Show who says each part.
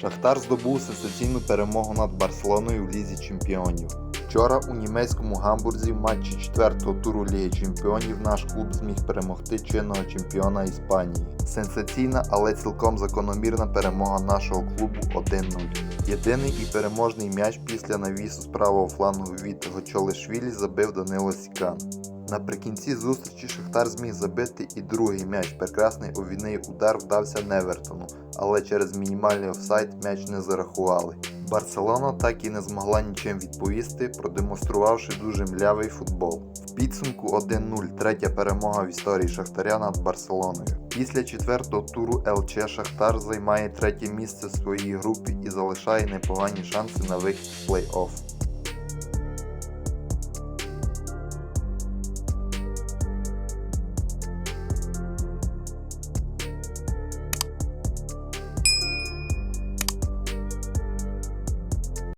Speaker 1: Шахтар здобув сенсаційну перемогу над Барселоною в Лізі Чемпіонів. Вчора у німецькому гамбурзі в матчі четвертого туру Ліги Чемпіонів наш клуб зміг перемогти чинного чемпіона Іспанії. Сенсаційна, але цілком закономірна перемога нашого клубу 1-0. Єдиний і переможний м'яч після навісу з правого флангу від Гочолишвілі забив Данило Сікан. Наприкінці зустрічі Шахтар зміг забити і другий м'яч. Прекрасний овійний удар вдався Невертону, але через мінімальний офсайд м'яч не зарахували. Барселона так і не змогла нічим відповісти, продемонструвавши дуже млявий футбол. В підсумку 1-0 третя перемога в історії Шахтаря над Барселоною. Після четвертого туру ЛЧ Шахтар займає третє місце в своїй групі і залишає непогані шанси на вихід в плей-офф.